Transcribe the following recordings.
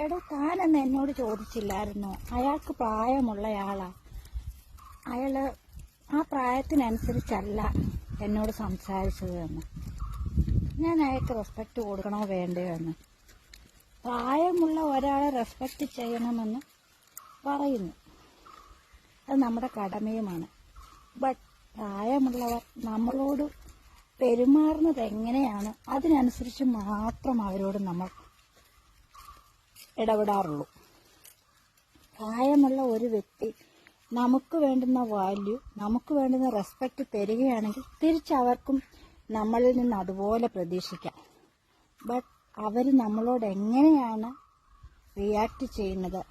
എടോ താനെന്ന് എന്നോട് ചോദിച്ചില്ലായിരുന്നു. അയാൾക്ക് പ്രായമുള്ളയാളാ അയാൾ ആ പ്രായത്തിനനുസരിച്ചല്ല എന്നോട് സംസാരിച്ചത് എന്ന് ഞാൻ അയാൾക്ക് റെസ്പെക്റ്റ് കൊടുക്കണോ വേണ്ടയോ എന്ന് പ്രായമുള്ള ഒരാളെ റെസ്പെക്റ്റ് ചെയ്യണമെന്ന് പറയുന്നു. അത് നമ്മുടെ കടമയുമാണ്. ബട്ട് പ്രായമുള്ളവർ നമ്മളോട് പെരുമാറുന്നത് എങ്ങനെയാണ്? അതിനനുസരിച്ച് മാത്രം അവരോട് നമ്മൾ ഇടപെടാറുള്ളൂ. പ്രായമുള്ള ഒരു വ്യക്തി നമുക്ക് വേണ്ടുന്ന വാല്യൂ നമുക്ക് വേണ്ടുന്ന റെസ്പെക്റ്റ് തരികയാണെങ്കിൽ തിരിച്ചവർക്കും നമ്മളിൽ നിന്ന് അതുപോലെ പ്രതീക്ഷിക്കാം. ബട്ട് അവർ നമ്മളോട് എങ്ങനെയാണ് റിയാക്ട് ചെയ്യുന്നത്?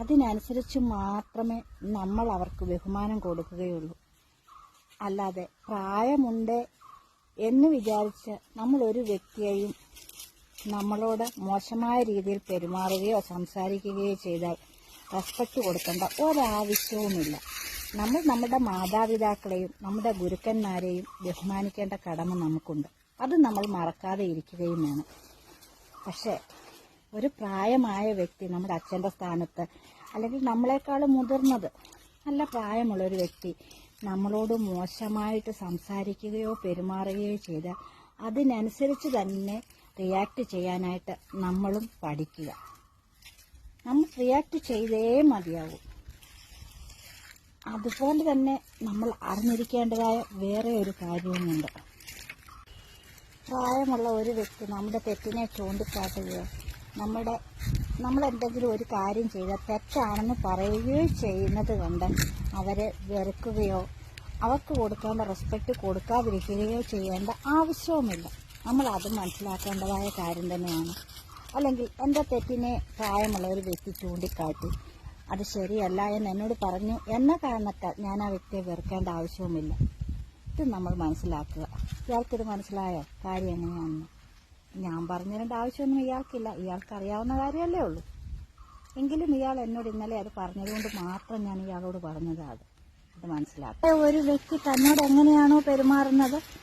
അതിനനുസരിച്ച് മാത്രമേ നമ്മൾ അവർക്ക് ബഹുമാനം കൊടുക്കുകയുള്ളൂ. അല്ലാതെ പ്രായമുണ്ട് എന്ന് വിചാരിച്ച് നമ്മൾ ഒരു വ്യക്തിയെയും നമ്മളോട് മോശമായ രീതിയിൽ പെരുമാറുകയോ സംസാരിക്കുകയോ ചെയ്താൽ റെസ്പെക്റ്റ് കൊടുക്കേണ്ട ഒരാവശ്യവുമില്ല. നമ്മൾ നമ്മുടെ മാതാപിതാക്കളെയും നമ്മുടെ ഗുരുക്കന്മാരെയും ബഹുമാനിക്കേണ്ട കടമ നമുക്കുണ്ട്. അത് നമ്മൾ മറക്കാതെ ഇരിക്കുകയും വേണം പക്ഷേ ഒരു പ്രായമായ വ്യക്തി നമ്മുടെ അച്ഛന്റെ സ്ഥാനത്ത് അല്ലെങ്കിൽ നമ്മളെക്കാളും മുതിർന്നത് നല്ല പ്രായമുള്ള ഒരു വ്യക്തി നമ്മളോട് മോശമായിട്ട് സംസാരിക്കുകയോ പെരുമാറുകയോ ചെയ്താൽ അതിനനുസരിച്ച് തന്നെ റിയാക്ട് ചെയ്യാനായിട്ട് നമ്മളും പഠിക്കുക. നമ്മൾ റിയാക്ട് ചെയ്തേ മതിയാവും. അതുപോലെ തന്നെ നമ്മൾ അറിഞ്ഞിരിക്കേണ്ടതായ വേറെ ഒരു കാര്യവുമുണ്ട്. പ്രായമുള്ള ഒരു വ്യക്തി നമ്മുടെ തെറ്റിനെ ചൂണ്ടിക്കാട്ടുകയോ നമ്മുടെ നമ്മളെന്തെങ്കിലും ഒരു കാര്യം ചെയ്താൽ തെറ്റാണെന്ന് പറയുകയോ ചെയ്യുന്നത് കൊണ്ട് അവരെ വെറുക്കുകയോ അവർക്ക് കൊടുക്കേണ്ട റെസ്പെക്റ്റ് കൊടുക്കാതിരിക്കുകയോ ചെയ്യേണ്ട ആവശ്യവുമില്ല. നമ്മൾ അത് മനസ്സിലാക്കേണ്ടതായ കാര്യം തന്നെയാണ്. അല്ലെങ്കിൽ എന്റെ തെറ്റിനെ പ്രായമുള്ള ഒരു വ്യക്തി ചൂണ്ടിക്കാട്ടി. അത് ശരിയല്ല എന്ന് എന്നോട് പറഞ്ഞു. എന്ന കാരണത്താൽ ഞാൻ ആ വ്യക്തിയെ വെറുക്കേണ്ട ആവശ്യവുമില്ല. ഇത് നമ്മൾ മനസ്സിലാക്കുക. ഇയാൾക്കിത് മനസ്സിലായോ കാര്യം എങ്ങനെയാണെന്ന്. ഞാൻ പറഞ്ഞു തരേണ്ട ആവശ്യമൊന്നും ഇയാൾക്കില്ല. ഇയാൾക്ക് അറിയാവുന്ന കാര്യമല്ലേ ഉള്ളൂ. എങ്കിലും ഇയാൾ എന്നോട് ഇന്നലെ അത് പറഞ്ഞതുകൊണ്ട് മാത്രം ഞാൻ ഇയാളോട് പറഞ്ഞതാണ്. അത് മനസ്സിലാക്കുക. ഒരു വ്യക്തി തന്നോട് എങ്ങനെയാണോ പെരുമാറുന്നത്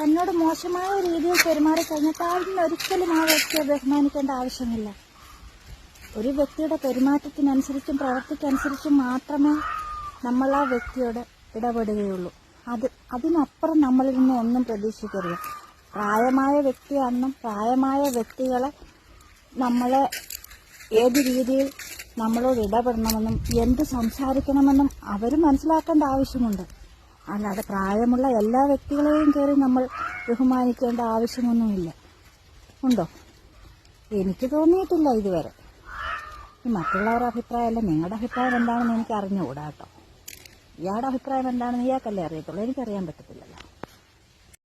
തന്നോട് മോശമായ രീതിയിൽ പെരുമാറി കഴിഞ്ഞാൽ താഴ്ന്ന ഒരിക്കലും ആ വ്യക്തിയെ ബഹുമാനിക്കേണ്ട ആവശ്യമില്ല. ഒരു വ്യക്തിയുടെ പെരുമാറ്റത്തിനനുസരിച്ചും പ്രവൃത്തിക്കനുസരിച്ചും മാത്രമേ നമ്മൾ ആ വ്യക്തിയോട് ഇടപെടുകയുള്ളൂ. അത് അതിനപ്പുറം നമ്മളിൽ നിന്ന് ഒന്നും പ്രതീക്ഷിക്കരുത്. പ്രായമായ വ്യക്തിയാണെന്നും പ്രായമായ വ്യക്തികളെ നമ്മളെ ഏത് രീതിയിൽ നമ്മളോട് ഇടപെടണമെന്നും എന്ത് സംസാരിക്കണമെന്നും അവർ മനസ്സിലാക്കേണ്ട ആവശ്യമുണ്ട്. അല്ലാതെ പ്രായമുള്ള എല്ലാ വ്യക്തികളെയും കയറി നമ്മൾ ബഹുമാനിക്കേണ്ട ആവശ്യമൊന്നുമില്ല. ഉണ്ടോ? എനിക്ക് തോന്നിയിട്ടില്ല ഇതുവരെ. മറ്റുള്ളവരുടെ അഭിപ്രായമല്ല നിങ്ങളുടെ അഭിപ്രായം എന്താണെന്ന് എനിക്ക് അറിഞ്ഞുകൂടാ കേട്ടോ. ഇയാളുടെ അഭിപ്രായം എന്താണെന്ന് ഇയാൾക്കല്ലേ അറിയത്തുള്ളൂ. എനിക്കറിയാൻ പറ്റത്തില്ല